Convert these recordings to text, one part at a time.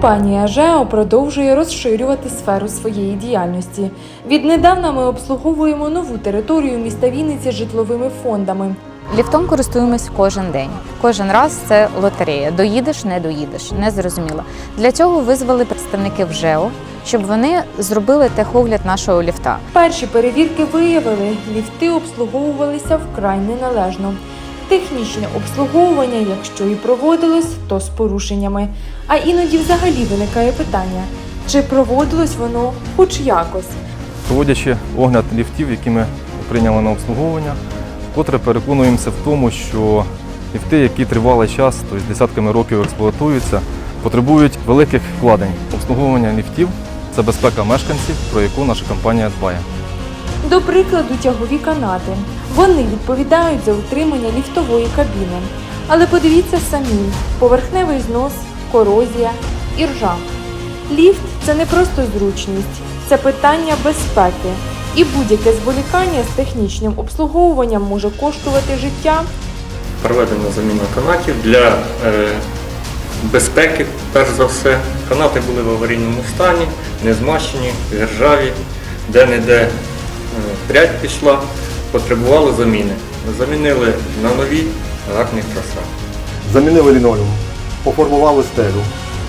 Компанія ЖЕО продовжує розширювати сферу своєї діяльності. Віднедавна ми обслуговуємо нову територію міста Вінниці житловими фондами. Ліфтом користуємось кожен день. Кожен раз це лотерея. Доїдеш, не доїдеш, не зрозуміло. Для цього визвали представників ЖЕО, щоб вони зробили техогляд нашого ліфта. Перші перевірки виявили, ліфти обслуговувалися вкрай неналежно. Технічне обслуговування, якщо і проводилось, то з порушеннями. А іноді взагалі виникає питання, чи проводилось воно хоч якось. Проводячи огляд ліфтів, які ми прийняли на обслуговування, вкотре переконуємося в тому, що ліфти, які тривалий час, тобто десятками років експлуатуються, потребують великих вкладень. Обслуговування ліфтів це безпека мешканців, про яку наша компанія дбає. До прикладу, тягові канати. Вони відповідають за утримання ліфтової кабіни. Але подивіться самі: поверхневий знос, корозія і ржа. Ліфт це не просто зручність, це питання безпеки. І будь-яке зволікання з технічним обслуговуванням може коштувати життя проведена заміна канатів для е, безпеки, перш за все. Канати були в аварійному стані, не змащені, ржаві, де-не-де е, прядь пішла, потребували заміни. Замінили на нові гарні краса. Замінили лінолеум, поформували стелю,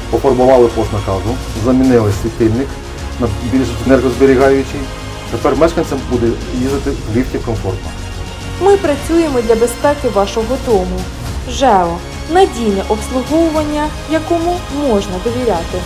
поформували пост наказу, замінили світильник на більш енергозберігаючий. Тепер мешканцям буде їздити в ліфті комфортно. Ми працюємо для безпеки вашого дому. ЖЕО надійне обслуговування, якому можна довіряти.